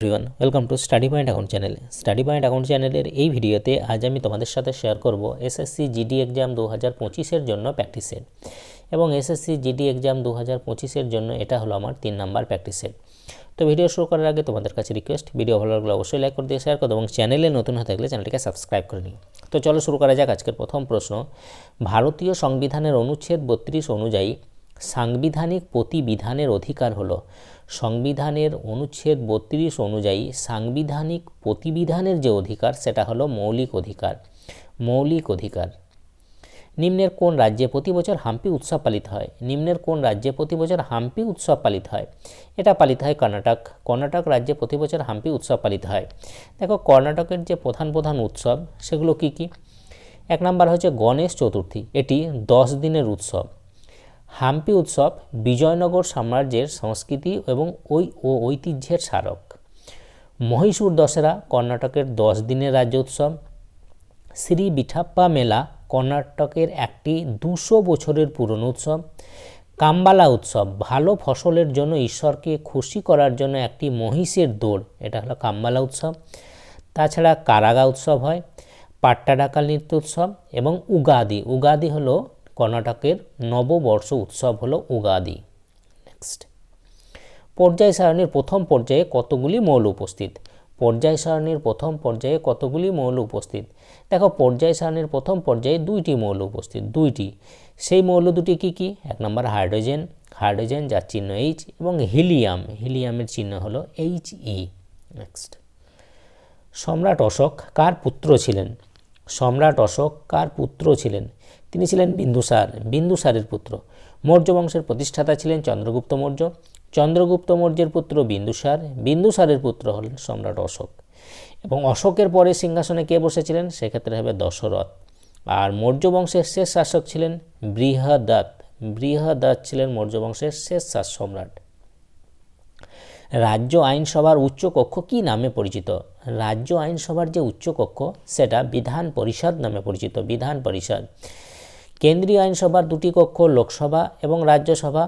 Everyone welcome to study point account channel study point account চ্যানেলের এই ভিডিওতে আজ আমি তোমাদের সাথে শেয়ার করব এসএসসি জিডি এক্সাম দু হাজার পঁচিশের জন্য প্র্যাকটিস সেট এবং এসএসসি জিডি এক্সাম দু হাজার পঁচিশের জন্য এটা হলো আমার তিন নাম্বার প্র্যাকটিস সেট তো ভিডিও শুরু করার আগে তোমাদের কাছে রিকোয়েস্ট ভিডিও ভালো লাগলে অবশ্যই লাইক করে দিয়ে শেয়ার করো এবং চ্যানেলে নতুন হয়ে থাকলে চ্যানেলটিকে সাবস্ক্রাইব করে নিই তো চলো শুরু করা যাক আজকের প্রথম প্রশ্ন। ভারতীয় সংবিধানের অনুচ্ছেদ বত্রিশ অনুযায়ী সাংবিধানিক প্রতিবিধানের অধিকার হল। সংবিধানের অনুচ্ছেদ বত্রিশ অনুযায়ী সাংবিধানিক প্রতিবিধানের যে অধিকার, সেটা হলো মৌলিক অধিকার। মৌলিক অধিকার। নিম্নের কোন রাজ্যে প্রতি বছর হাম্পি উৎসব পালিত হয়? নিম্নের কোন রাজ্যে প্রতি বছর হাম্পি উৎসব পালিত হয়? এটা পালিত হয় কর্ণাটক। কর্ণাটক রাজ্যে প্রতি বছর হাম্পি উৎসব পালিত হয়। দেখো, কর্ণাটকের যে প্রধান প্রধান উৎসব, সেগুলো কি কি? এক নম্বর হচ্ছে গণেশ চতুর্থী। এটি দশ দিনের উৎসব। হাম্পি উৎসব বিজয়নগর সাম্রাজ্যের সংস্কৃতি এবং ওই ও ঐতিহ্যের স্মারক। মহীশূর দশেরা কর্ণাটকের দশ দিনের রাজ্য উৎসব। শ্রী বিঠাপ্পা মেলা কর্ণাটকের একটি দুশো বছরের পুরনো উৎসব। কাম্বালা উৎসব ভালো ফসলের জন্য ঈশ্বরকে খুশি করার জন্য একটি মহিষের দৌড় এটা হলো কাম্বালা উৎসব। তাছাড়া কারাগা উৎসব হয়, পাট্টাডাকাল নৃত্য উৎসব এবং উগাদি। উগাদি হলো কর্ণাটকের নববর্ষ উৎসব হলো উগাদি। নেক্সট পর্যায় সারণীর প্রথম পর্যায়ে কতগুলি মৌল উপস্থিত? পর্যায় সারণীর প্রথম পর্যায়ে কতগুলি মৌল উপস্থিত? দেখো, পর্যায় সারণীর প্রথম পর্যায়ে দুইটি মৌল উপস্থিত, দুইটি। সেই মৌল দুটি কি কি? এক নম্বর হাইড্রোজেন হাইড্রোজেন যার চিহ্ন এইচ এবং হিলিয়াম। হিলিয়ামের চিহ্ন হলো এইচ ই নেক্সট সম্রাট অশোক কার পুত্র ছিলেন? সম্রাট অশোক কার পুত্র ছিলেন? তিনি ছিলেন বিন্দুসার বিন্দুসারের পুত্র। মৌর্য বংশের প্রতিষ্ঠাতা ছিলেন চন্দ্রগুপ্ত মৌর্য। চন্দ্রগুপ্ত মৌর্যের পুত্র বিন্দুসার বিন্দুসারের পুত্র হলেন সম্রাট অশোক। এবং অশোকের পরে সিংহাসনে কে বসেছিলেন? সেক্ষেত্রে হবে দশরথ। আর মৌর্য বংশের শেষ শাসক ছিলেন বৃহদাত। বৃহদাত ছিলেন মৌর্য বংশের শেষ শাস সম্রাট। রাজ্য আইনসভার উচ্চকক্ষ কি নামে পরিচিত? রাজ্য আইনসভার যে উচ্চকক্ষ, সেটা বিধান পরিষদ নামে পরিচিত। বিধান পরিষদ। কেন্দ্রীয় আইনসভার দুটি কক্ষ লোকসভা এবং রাজ্যসভা।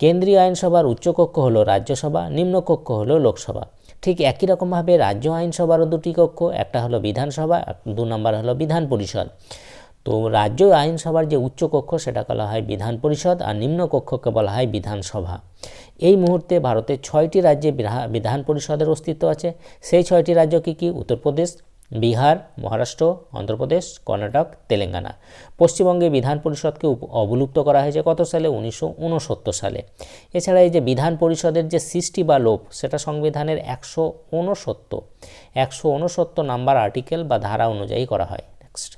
কেন্দ্রীয় আইনসভার উচ্চকক্ষ হলো রাজ্যসভা নিম্নকক্ষ হলো লোকসভা। ঠিক একই রকমভাবে রাজ্য আইনসভারও দুটি কক্ষ, একটা হলো বিধানসভা, দু নম্বর হলো বিধান পরিষদ। তো রাজ্য আইনসভার যে উচ্চকক্ষ সেটা বলা হয় বিধান পরিষদ আর নিম্নকক্ষকে বলা হয় বিধানসভা। এই মুহূর্তে ভারতের ছয়টি রাজ্যে বিধান পরিষদের অস্তিত্ব আছে। সেই ছয়টি রাজ্য কী কী? উত্তরপ্রদেশ বিহার, মহারাষ্ট্র, অন্ধ্রপ্রদেশ, কর্ণাটক, তেলেঙ্গানা। পশ্চিমবঙ্গে বিধান পরিষদকে অবলুপ্ত করা হয়েছে কত সালে? উনিশশো ঊনসত্তর সালে। এছাড়া এই যে বিধান পরিষদের যে সৃষ্টি বা লোপ, সেটা সংবিধানের একশো উনসত্তর একশো উনসত্তর নাম্বার আর্টিকেল বা ধারা অনুযায়ী করা হয়। নেক্সট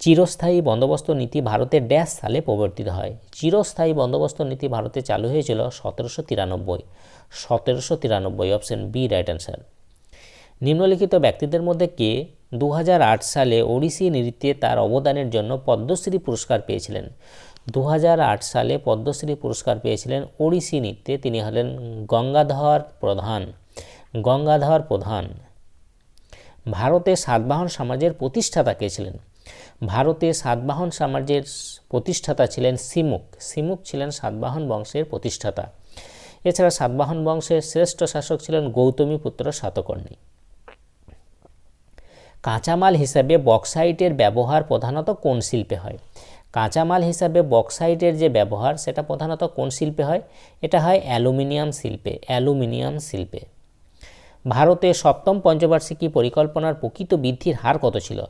চিরস্থায়ী বন্দোবস্ত নীতি ভারতের ড্যাশ সালে প্রবর্তিত হয়। চিরস্থায়ী বন্দোবস্ত নীতি ভারতে চালু হয়েছিল সতেরোশো তিরানব্বই। সতেরোশো তিরানব্বই অপশন বি রাইট অ্যান্সার নিম্নলিখিত ব্যক্তিদের মধ্যে কে দু হাজার আট সালে ওড়িশি নৃত্যে তার অবদানের জন্য পদ্মশ্রী পুরস্কার পেয়েছিলেন? দু হাজার আট সালে পদ্মশ্রী পুরস্কার পেয়েছিলেন ওড়িশি নৃত্যে, তিনি হলেন গঙ্গাধর প্রধান। গঙ্গাধর প্রধান। ভারতে সাতবাহন সমাজের প্রতিষ্ঠাতা কে ছিলেন? ভারতে সাতবাহন সমাজের প্রতিষ্ঠাতা ছিলেন সিমুক। সিমুক ছিলেন সাতবাহন বংশের প্রতিষ্ঠাতা। এছাড়া সাতবাহন বংশের শ্রেষ্ঠ শাসক ছিলেন গৌতমী পুত্র সাতকর্ণী। কাঁচামাল হিসাবে বক্সাইটের ব্যবহার প্রধানত কোন শিল্পে হয়? কাঁচামাল হিসাবে বক্সাইটের যে ব্যবহার, সেটা প্রধানত কোন শিল্পে হয়? এটা হয় অ্যালুমিনিয়াম শিল্পে অ্যালুমিনিয়াম শিল্পে। ভারতে সপ্তম পঞ্চবার্ষিকী পরিকল্পনার প্রকৃত বৃদ্ধির হার কত ছিল?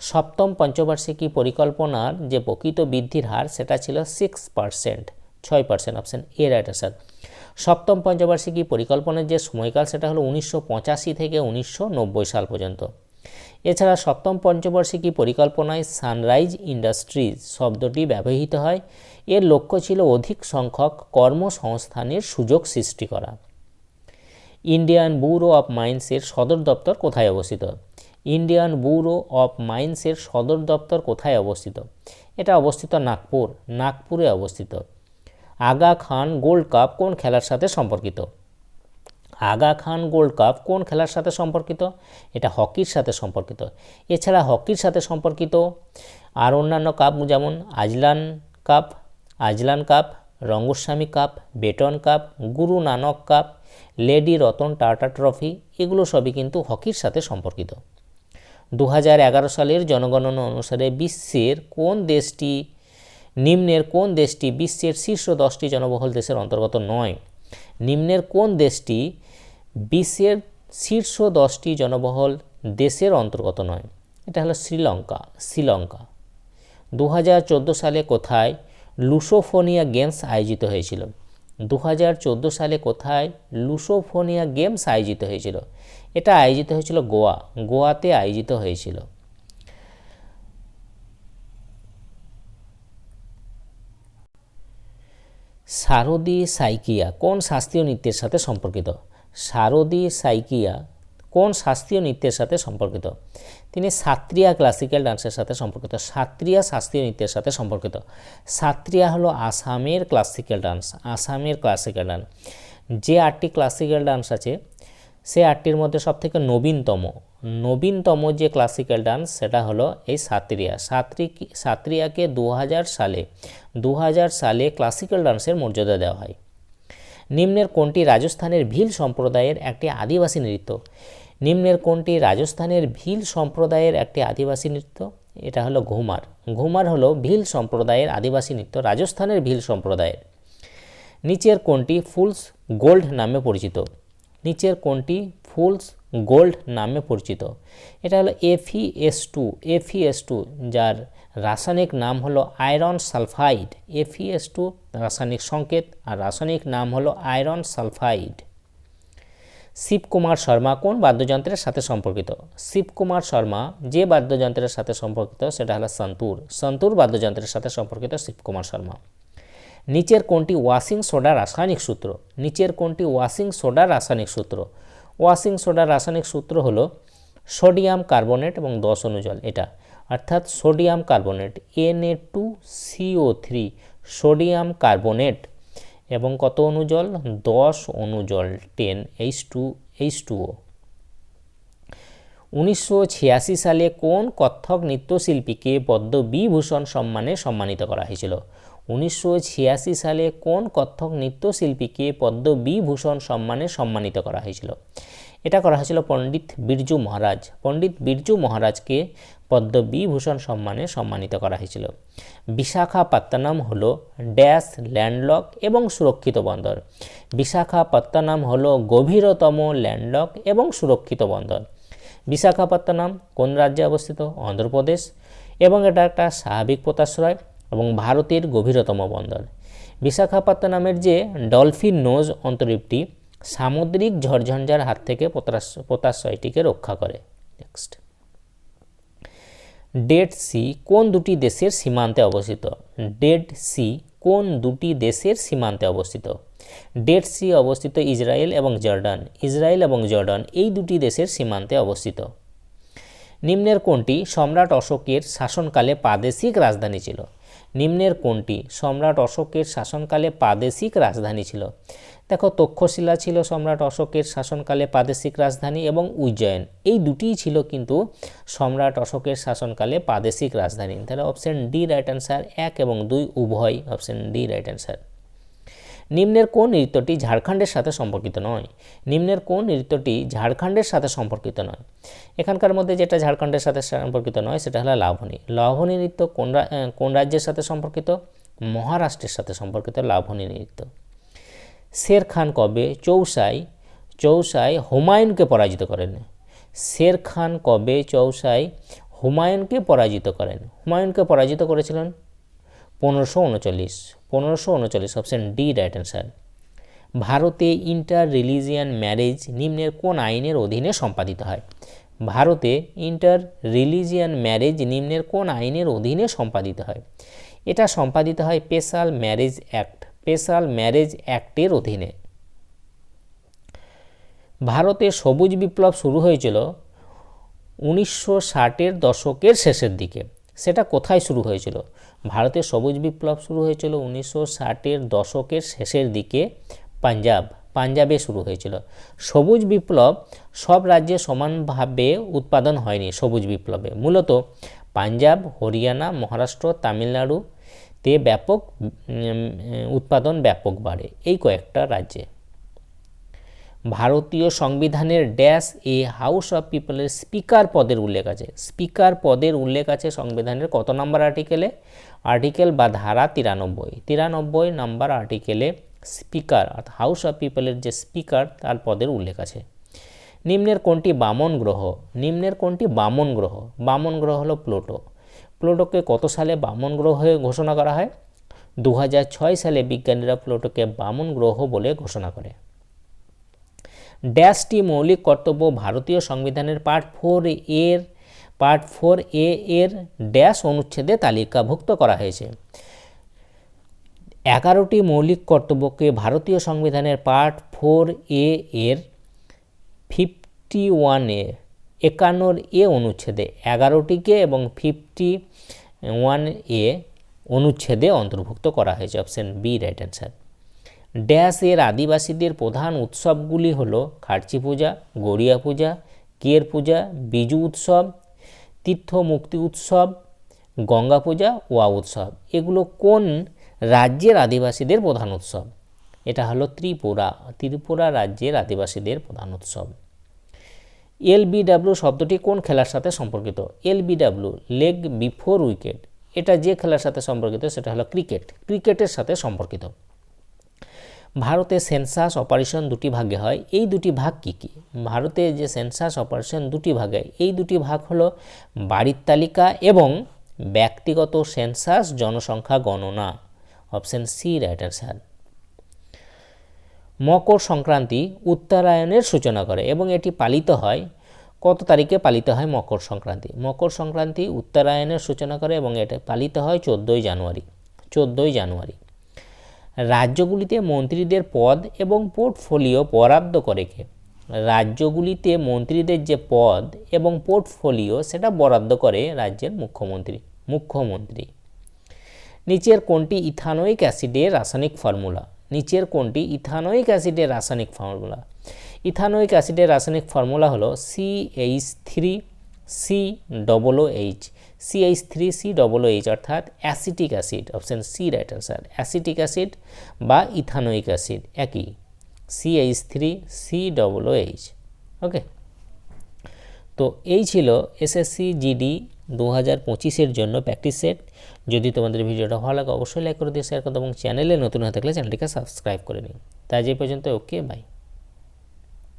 সপ্তম পঞ্চবার্ষিকী পরিকল্পনার যে প্রকৃত বৃদ্ধির হার, সেটা ছিল সিক্স পার্সেন্ট ছয় percent option A right answer সপ্তম পঞ্চবার্ষিকী পরিকল্পনার যে সময়কাল, সেটা হলো উনিশশো পঁচাশি থেকে উনিশশো নব্বই সাল পর্যন্ত। এছাড়া সপ্তম পঞ্চবার্ষিকী পরিকল্পনায় সানরাইজ ইন্ডাস্ট্রিজ শব্দটি ব্যবহৃত হয়। এর লক্ষ্য ছিল অধিক সংখ্যক কর্মসংস্থানের সুযোগ সৃষ্টি করা। ইন্ডিয়ান ব্যুরো অফ মাইন্সের সদর দপ্তর কোথায় অবস্থিত? ইন্ডিয়ান ব্যুরো অফ মাইন্সের সদর দপ্তর কোথায় অবস্থিত? এটা অবস্থিত নাগপুর। নাগপুরে অবস্থিত। আগা খান গোল্ড কাপ কোন খেলার সাথে সম্পর্কিত? আগা খান গোল্ড কাপ কোন খেলার সাথে সম্পর্কিত? এটা হকির সাথে সম্পর্কিত। এছাড়া হকির সাথে সম্পর্কিত আর অন্যান্য কাপ যেমন Azlan cup Azlan cup, Rangaswamy cup, Beighton cup, Guru Nanak cup, lady Ratan Tata trophy, এগুলো সবই কিন্তু হকির সাথে সম্পর্কিত। দু হাজার এগারো সালের জনগণনা অনুসারে বিশ্বের কোন দেশটি, নিম্নের কোন দেশটি বিশ্বের শীর্ষ দশটি জনবহুল দেশের অন্তর্গত নয়? নিম্নের কোন দেশটি বিশ্বের শীর্ষ দশটি জনবহুল দেশের অন্তর্গত নয়? এটা হলো শ্রীলঙ্কা শ্রীলঙ্কা। দু হাজার চোদ্দ সালে কোথায় লুসোফোনিয়া গেমস আয়োজিত হয়েছিল? দু হাজার চোদ্দ সালে কোথায় লুসোফোনিয়া গেমস আয়োজিত হয়েছিল? এটা আয়োজিত হয়েছিল গোয়া। গোয়াতে আয়োজিত হয়েছিল। শারদী সাইকিয়া, কোন শাস্ত্রীয় নৃত্যের সাথে সম্পর্কিত? শারদী সাইকিয়া, কোন শাস্ত্রীয় নৃত্যের সাথে সম্পর্কিত? তিনি সাত্রিয়া ক্লাসিক্যাল ডান্সের সাথে সম্পর্কিত। সাত্রিয়া শাস্ত্রীয় নৃত্যের সাথে সম্পর্কিত। সাত্রিয়া হলো আসামের ক্লাসিক্যাল ডান্স আসামের ক্লাসিক্যাল ডান্স যে আটটি ক্লাসিক্যাল ডান্স আছে, সে আটটির মধ্যে সবথেকে নবীনতম। নবীনতম যে ক্লাসিক্যাল ডান্স সেটা হলো এই সাত্রিয়া। সাত্রি সাত্রিয়াকে দু সালে দু হাজার সালে ক্লাসিক্যাল ডান্সের মর্যাদা দেওয়া হয়। নিম্নের কোনটি রাজস্থানের ভিল সম্প্রদায়ের একটি আদিবাসী নৃত্য? নিম্নের কোনটি রাজস্থানের ভিল সম্প্রদায়ের একটি আদিবাসী নৃত্য? এটা হলো ঘুমার। ঘুমার হলো ভিল সম্প্রদায়ের আদিবাসী নৃত্য, রাজস্থানের ভিল সম্প্রদায়ের। নিচের কোনটি ফুলস গোল্ড নামে পরিচিত? নিচের কোনটি ফুলস গোল্ড নামে পরিচিত। এটা হলো এফিএস টু এফিএস টু যার রাসায়নিক নাম হলো আয়রন সালফাইড। এফিএস টু রাসায়নিক সংকেত, আর রাসায়নিক নাম হলো আয়রন সালফাইড। শিবকুমার শর্মা কোন বাদ্যযন্ত্রের সাথে সম্পর্কিত? শিবকুমার শর্মা যে বাদ্যযন্ত্রের সাথে সম্পর্কিত, সেটা হলো সন্তুর। সন্তুর বাদ্যযন্ত্রের সাথে সম্পর্কিত শিবকুমার শর্মা। নিচের কোনটি ওয়াশিং সোডা রাসায়নিক সূত্র। নিচের কোনটি ওয়াশিং সোডা রাসায়নিক সূত্র। ওয়াশিং সোডার রাসায়নিক সূত্র হলো সোডিয়াম কার্বনেট এবং দশ অনুজল এটা। অর্থাৎ sodium carbonate N A two CO three sodium carbonate এবং কত অনুজল? দশ অনুজল ten H two H two O উনিশশো ছিয়াশি সালে কোন কত্থক নৃত্যশিল্পীকে পদ্মবিভূষণ সম্মানে সম্মানিত করা হয়েছিল? উনিশশো ছিয়াশি সালে কোন কত্থক নৃত্যশিল্পীকে পদ্মবিভূষণ সম্মানে সম্মানিত করা হয়েছিল? এটা করা হয়েছিল পণ্ডিত বিরজু মহারাজ। পণ্ডিত বিরজু মহারাজকে পদ্মবিভূষণ সম্মানে সম্মানিত করা হয়েছিল। বিশাখাপত্তনম হলো ড্যাশ ল্যান্ডলক এবং সুরক্ষিত বন্দর। বিশাখাপত্তনম হলো গভীরতম ল্যান্ডলক এবং সুরক্ষিত বন্দর। বিশাখাপত্তনম কোন রাজ্যে অবস্থিত? অন্ধ্রপ্রদেশ। এবং এটা একটা স্বাভাবিক পোতাশ্রয় এবং ভারতের গভীরতম বন্দর। বিশাখাপত্তনমের যে ডলফিন নোজ অন্তরীপটি সামুদ্রিক ঝড়ঝঞ্ঝার হাত থেকে পোতাশ্রয়টিকে রক্ষা করে। নেক্সট ডেড সি কোন দুটি দেশের সীমান্তে অবস্থিত? ডেড সি কোন দুটি দেশের সীমান্তে অবস্থিত? ডেড সি অবস্থিত ইসরায়েল এবং জর্ডান। ইসরায়েল এবং জর্ডান এই দুটি দেশের সীমান্তে অবস্থিত। নিম্নের কোনটি সম্রাট অশোকের শাসনকালে প্রাদেশিক রাজধানী ছিল? নিম্নের কোনটি সম্রাট অশোকের শাসনকালে প্রাদেশিক রাজধানী ছিল? দেখো, তক্ষশিলা ছিল সম্রাট অশোকের শাসনকালে প্রাদেশিক রাজধানী এবং উজ্জয়ন। এই দুটিই ছিল কিন্তু সম্রাট অশোকের শাসনকালে প্রাদেশিক রাজধানী। তাহলে অপশন ডি রাইট অ্যান্সার এক এবং দুই উভয় অপশন ডি রাইট অ্যান্সার নিম্নের কোন নৃত্যটি ঝাড়খণ্ডের সাথে সম্পর্কিত নয়? নিম্নের কোন নৃত্যটি ঝাড়খণ্ডের সাথে সম্পর্কিত নয়? এখানকার মধ্যে যেটা ঝাড়খণ্ডের সাথে সম্পর্কিত নয়, সেটা হলো লাভনী লাভনী নৃত্য কোন কোন রাজ্যের সাথে সম্পর্কিত? মহারাষ্ট্রের সাথে সম্পর্কিত লাভনী নৃত্য। শের খান কবে চৌসাই চৌসাই হুমায়ুনকে পরাজিত করেন? শের খান কবে চৌসাই হুমায়ুনকে পরাজিত করেন? হুমায়ুনকে পরাজিত করেছিলেন পনেরোশো উনচল্লিশ। পনেরোশো উনচল্লিশ অপশান ডি রাইট অ্যান্সার ভারতে ইন্টার রিলিজিয়ান ম্যারেজ নিম্নের কোন আইনের অধীনে সম্পাদিত হয়? ভারতে ইন্টার রিলিজিয়ান ম্যারেজ নিম্নের কোন আইনের অধীনে সম্পাদিত হয়? এটা সম্পাদিত হয় special marriage act special marriage অ্যাক্টের অধীনে। ভারতে সবুজ বিপ্লব শুরু হয়েছিল উনিশশো ষাটের দশকের শেষের দিকে। সেটা কোথায় শুরু হয়েছিল? ভারতে সবুজ বিপ্লব শুরু হয়েছিল উনিশশো ষাটের দশকের শেষের দিকে পাঞ্জাব, পাঞ্জাবে শুরু হয়েছিল। সবুজ বিপ্লব সব রাজ্যে সমানভাবে উৎপাদন হয়নি সবুজ বিপ্লবে। মূলত পাঞ্জাব, হরিয়ানা, মহারাষ্ট্র তামিলনাড়ু তে ব্যাপক উৎপাদন ব্যাপক বাড়ে এই কয়েকটা রাজ্যে। ভারতীয় সংবিধানের ড্যাশ এ হাউস অফ পিপলের স্পিকার পদের উল্লেখ আছে। স্পিকার পদের উল্লেখ আছে সংবিধানের কত নম্বর আর্টিকেলে? আর্টিকেল বা ধারা তিরানব্বই। তিরানব্বই নম্বর আর্টিকেলে স্পিকার অর্থাৎ হাউস অফ পিপলের যে স্পিকার, তার পদের উল্লেখ আছে। নিম্নের কোনটি বামন গ্রহ? নিম্নের কোনটি বামন গ্রহ? বামন গ্রহ হলো প্লুটো। প্লুটোকে কত সালে বামন গ্রহ হয়ে ঘোষণা করা হয়? দু হাজার ছয় সালে বিজ্ঞানীরা প্লুটোকে বামন গ্রহ বলে ঘোষণা করে। ড্যাশটি মৌলিক কর্তব্য ভারতীয় সংবিধানের পার্ট ফোর এর, পার্ট ফোর এ এর ড্যাশ অনুচ্ছেদে তালিকাভুক্ত করা হয়েছে। এগারোটি মৌলিক কর্তব্যকে ভারতীয় সংবিধানের পার্ট ফোর এ এর ফিফটি ওয়ানে একান্নর এ অনুচ্ছেদে, এগারোটিকে এবং ফিফটি ওয়ান এ অনুচ্ছেদে অন্তর্ভুক্ত করা হয়েছে। Option B, right answer. Dash এর আদিবাসীদের প্রধান উৎসবগুলি হলো খার্চি পূজা, গড়িয়া পূজা, কের পূজা, বিজু উৎসব, তীর্থ মুক্তি উৎসব, গঙ্গা পূজা, ওয়া উৎসব। এগুলো কোন রাজ্যের আদিবাসীদের প্রধান উৎসব? এটা হলো ত্রিপুরা। ত্রিপুরা রাজ্যের আদিবাসীদের প্রধান উৎসব। এলবিডাব্লিউ শব্দটি কোন খেলার সাথে সম্পর্কিত? LBW leg before wicket. এটা যে খেলার সাথে সম্পর্কিত, সেটা হলো ক্রিকেট। ক্রিকেটের সাথে সম্পর্কিত। ভারতে সেন্সাস অপারেশন দুটি ভাগে হয়। এই দুটি ভাগ কি কি? ভারতে যে সেন্সাস অপারেশন দুটি ভাগে, এই দুটি ভাগ হলো বাড়ির তালিকা এবং ব্যক্তিগত সেন্সাস জনসংখ্যা গণনা। Option C, right answer. Makar Sankranti উত্তরায়ণের সূচনা করে এবং এটি পালিত হয়, কত তারিখে পালিত হয় মকর সংক্রান্তি? মকর সংক্রান্তি উত্তরায়ণের সূচনা করে এবং এটা পালিত হয় চোদ্দোই জানুয়ারি। চোদ্দোই জানুয়ারি। রাজ্যগুলিতে মন্ত্রীদের পদ এবং পোর্টফোলিও বরাদ্দ করে কে? রাজ্যগুলিতে মন্ত্রীদের যে পদ এবং পোর্টফোলিও, সেটা বরাদ্দ করে রাজ্যের মুখ্যমন্ত্রী মুখ্যমন্ত্রী। নিচের কোনটি ইথানোয়িক অ্যাসিডের রাসায়নিক ফর্মুলা? নিচের কোনটি ইথানোয়িক অ্যাসিডের রাসায়নিক ফর্মুলা? ইথানোয়িক অ্যাসিডের রাসায়নিক ফর্মুলা হলো C H three C double H C H three C double H অর্থাৎ acetic acid, option C right answer acetic acid বা ইথানোয়িক অ্যাসিড, একই। C H three C double H okay তো এই ছিল SSC GD দু হাজার পঁচিশের জন্য প্র্যাকটিস সেট যদি তোমাদের ভিডিওটা ভালো লাগে, অবশ্যই লাইক করে দিয়ে শেয়ার করো এবং চ্যানেলে নতুন হয়ে থাকলে চ্যানেলটিকে সাবস্ক্রাইব করে নিন তাই যে পর্যন্ত ওকে বাই